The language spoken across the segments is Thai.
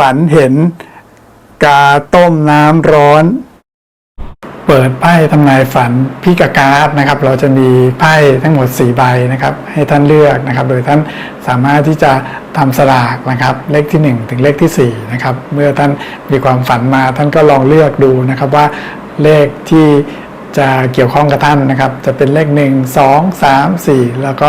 ฝันเห็น กาต้มน้ำร้อน เปิดไพ่ทำนายฝันพิกาการ์ดนะครับ เราจะมีไพ่ทั้งหมด 4 ใบนะครับ ให้ท่านเลือกนะครับ โดยท่านสามารถที่จะทำสลากนะครับ เลขที่ 1 ถึงเลขที่ 4 นะครับ เมื่อท่านมีความฝันมาท่านก็ลองเลือกดูนะครับว่าเลขที่จะเกี่ยวข้องกับท่านนะครับ จะเป็นเลข 1 2 3 4 แล้วก็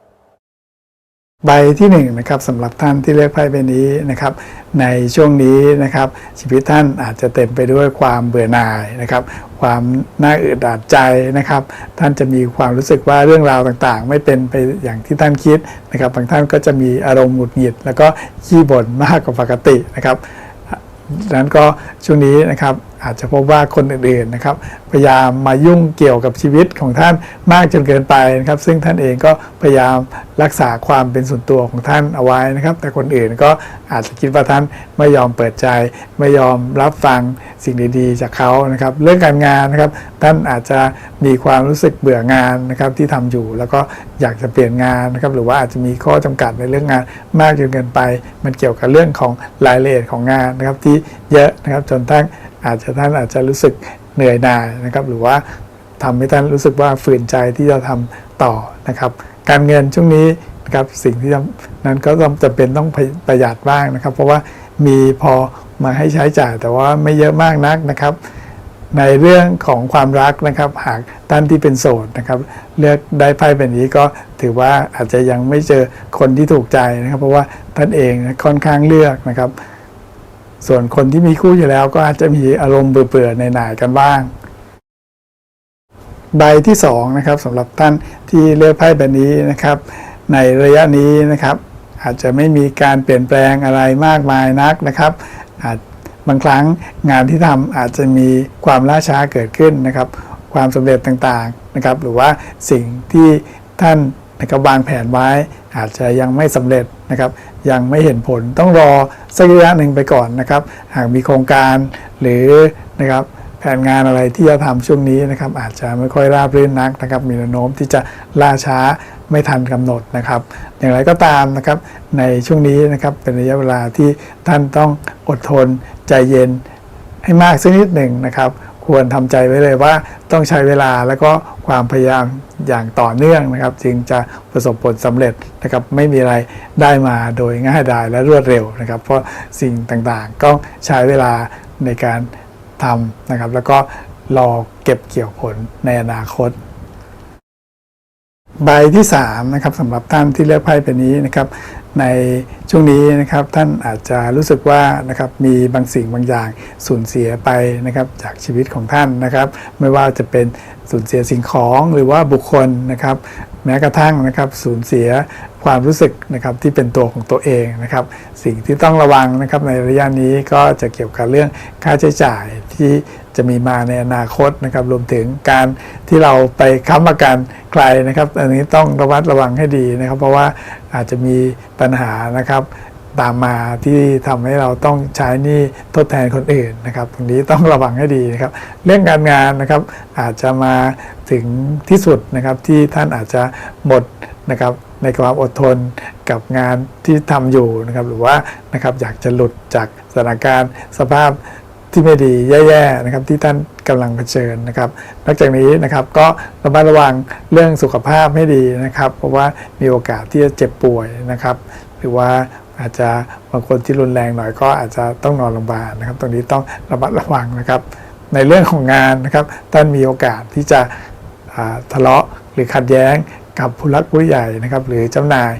ใบที่1นงนะครับสำหรับท่านที่เลือกไพ่ใบนี้นะครับ ในช่วงนี้นะครับ ชีวิตท่านอาจจะเต็มไปด้วยความเบื่อหน่ายนะครับ ความน่าอึดอัดใจนะครับ ท่านจะมีความรู้สึกว่าเรื่องราวต่างๆ ไม่เป็นไปอย่างที่ท่านคิดนะครับบางท่านก็จะมีอารมณ์หงุดหงิด แล้วก็ขี้บ่นมากกว่าปกตินะครับดังนั้นก็ช่วงนี้นะครับ อาจจะพบว่าคนอื่นๆนะครับพยายามมายุ่งเกี่ยวกับชีวิตของท่านมากจนเกินไปนะครับ ซึ่งท่านเองก็พยายามรักษาความเป็นส่วนตัวของท่านเอาไว้นะครับ แต่คนอื่นก็อาจจะคิดว่าท่านไม่ยอมเปิดใจ ไม่ยอมรับฟังสิ่งดีๆ จากเขานะครับ เรื่องการงานนะครับ ท่านอาจจะมีความรู้สึกเบื่องานนะครับที่ทำอยู่แล้วก็อยากจะเปลี่ยนงานนะครับหรือว่าอาจจะมีข้อจำกัดในเรื่องงานมากจนเกินไป มันเกี่ยวกับเรื่องของรายละเอียดของงานนะครับที่เยอะนะครับจนท่าน อาจจะท่านอาจจะรู้สึกเหนื่อยหน่ายนะครับ หรือว่าทำให้ท่านรู้สึกว่าฝืนใจที่จะทำต่อนะครับ การเงินช่วงนี้นะครับสิ่งที่นั้นก็ต้องจำเป็นต้องประหยัดบ้างนะครับ เพราะว่ามีพอมาให้ใช้จ่ายแต่ว่าไม่เยอะมากนักนะครับ ในเรื่องของความรักนะครับ หากท่านที่เป็นโสดนะครับ เลือกได้ไพ่แบบนี้ก็ถือว่าอาจจะยังไม่เจอคนที่ถูกใจนะครับ เพราะว่าท่านเองค่อนข้างเลือกนะครับ ส่วนคนที่มีคู่อยู่แล้วก็อาจจะมีอารมณ์เบื่อๆในหน่ายๆกันบ้าง ใบที่2นะครับสำหรับท่านที่เลือกไพ่แบบนี้นะครับ ในระยะนี้นะครับ อาจจะไม่มีการเปลี่ยนแปลงอะไรมากมายนักนะครับอาจบางครั้งงานที่ทำอาจจะมีความล่าช้าเกิดขึ้นนะครับ ความสำเร็จต่างๆนะครับ หรือว่าสิ่งที่ท่าน นะครับวางแผนไว้อาจจะยังไม่สำเร็จนะครับยังไม่เห็นผลต้องรอสักระยะหนึ่งไปก่อนนะครับหากมีโครงการหรือนะครับแผนงานอะไรที่จะทำช่วงนี้นะครับอาจจะไม่ค่อยราบรื่นนักนะครับมีแนวโน้มที่จะล่าช้าไม่ทันกำหนดนะครับ อย่างไรก็ตามนะครับในช่วงนี้นะครับเป็นระยะเวลาที่ท่านต้องอดทนใจเย็นให้มากสักนิดหนึ่งนะครับ ควรทำใจไว้เลยว่าต้องใช้เวลาแล้วก็ความพยายามอย่างต่อเนื่องนะครับ จึงจะประสบผลสำเร็จนะครับไม่มีอะไรได้มาโดยง่ายดายและรวดเร็วนะครับ เพราะสิ่งต่างๆก็ใช้เวลาในการทำนะครับ แล้วก็รอเก็บเกี่ยวผลในอนาคต ใบที่3นะครับสำหรับท่านที่เลือกไพ่เป็นนี้นะครับ ในช่วงนี้นะครับท่านอาจจะรู้สึกว่านะครับมีบางสิ่งบางอย่างสูญเสียไปนะครับจากชีวิตของท่านนะครับ ไม่ว่าจะเป็นสูญเสียสิ่งของหรือว่าบุคคลนะครับ แม้กระทั่งนะครับสูญเสียความรู้สึกนะครับที่เป็นตัวของตัวเองนะครับ สิ่งที่ต้องระวังนะครับในระยะนี้ก็จะเกี่ยวกับเรื่องค่าใช้จ่ายที่จะมีมาในอนาคตนะครับรวมถึงการที่เราไปค้ำประกันใครนะครับ อันนี้ต้องระวัดระวังให้ดีนะครับ เพราะว่าอาจจะมีปัญหานะครับ ตามมาที่ทำให้เราต้องใช้นี้ทดแทนคนอื่นนะครับ ตรงนี้ต้องระวังให้ดีนะครับ เรื่องการงานนะครับอาจจะมาถึงที่สุดนะครับที่ท่านอาจจะหมดนะครับในความอดทนกับงานที่ทำอยู่นะครับ หรือว่านะครับอยากจะหลุดจากสถานการณ์สภาพที่ไม่ดีแย่ๆนะครับที่ท่านกำลังเผชิญนะครับ นอกจากนี้นะครับก็ระมัดระวังเรื่องสุขภาพให้ดีนะครับ เพราะว่ามีโอกาสที่จะเจ็บป่วยนะครับ หรือว่า อาจจะบางคนที่รุนแรงหน่อยก็อาจจะต้องนอนโรงพยาบาลนะครับ ตรงนี้ต้องระมัดระวังนะครับ ในเรื่องของงานนะครับ ท่านมีโอกาสที่จะทะเลาะหรือขัดแย้งกับผู้รักผู้ใหญ่นะครับ หรือเจ้านาย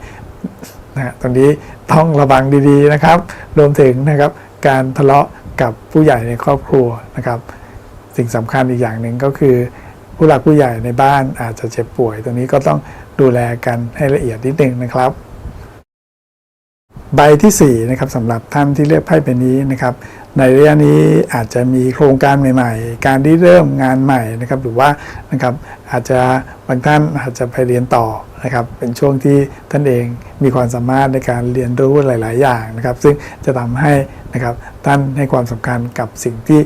นะตรงนี้ต้องระวังดีๆนะครับ รวมถึงนะครับการทะเลาะกับผู้ใหญ่ในครอบครัวนะครับ สิ่งสำคัญอีกอย่างหนึ่งก็คือ ผู้หลักผู้ใหญ่ในบ้านอาจจะเจ็บป่วย ตรงนี้ก็ต้องดูแลกันให้ละเอียดนิดนึงนะครับ ใบที่4นะครับสำหรับท่านที่เลือกไพ่ใบนี้นะครับในระยะนี้อาจจะมีโครงการใหม่ ๆ การที่เริ่มงานใหม่นะครับหรือว่านะครับอาจจะบางท่านอาจจะไปเรียนต่อนะครับเป็นช่วงที่ท่านเองมีความสามารถในการเรียนรู้หลาย ๆ อย่างนะครับ ซึ่งจะทำให้นะครับท่านให้ความสำคัญกับสิ่งที่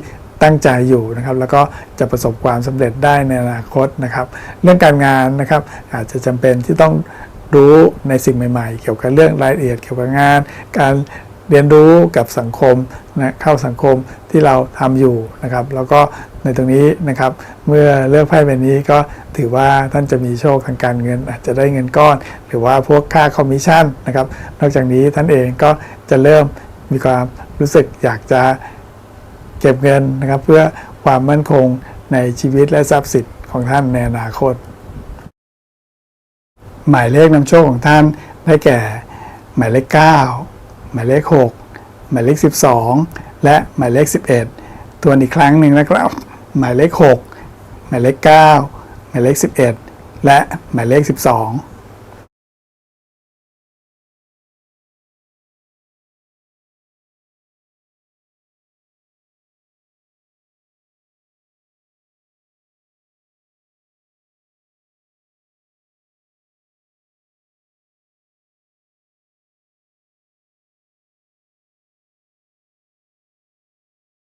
ตั้งใจอยู่นะครับแล้วก็จะประสบความสำเร็จได้ในอนาคตนะครับ เรื่องการงานนะครับอาจจะจำเป็นที่ต้อง รู้ในสิ่งใหม่ ๆ เกี่ยวกับเรื่องรายละเอียดเกี่ยวกับงาน การเรียนรู้กับสังคมนะเข้าสังคมที่เราทำอยู่นะครับ แล้วก็ในตรงนี้นะครับ เมื่อเลือกไพ่ใบนี้ก็ถือว่าท่านจะมีโชคทางการเงิน อาจจะได้เงินก้อน หรือว่าพวกค่าคอมมิชชั่นนะครับ นอกจากนี้ท่านเองก็จะเริ่มมีความรู้สึกอยากจะเก็บเงินนะครับ เพื่อความมั่นคงในชีวิตและทรัพย์สินของท่านในอนาคต หมายเลขนำโชคของท่านได้แก่ หมายเลข 9 หมายเลข 6 หมายเลข 12 และหมายเลข 11ทวอีกครั้งหนึ่งนะครับ หมายเลข 6 หมายเลข 9 หมายเลข 11 และหมายเลข 12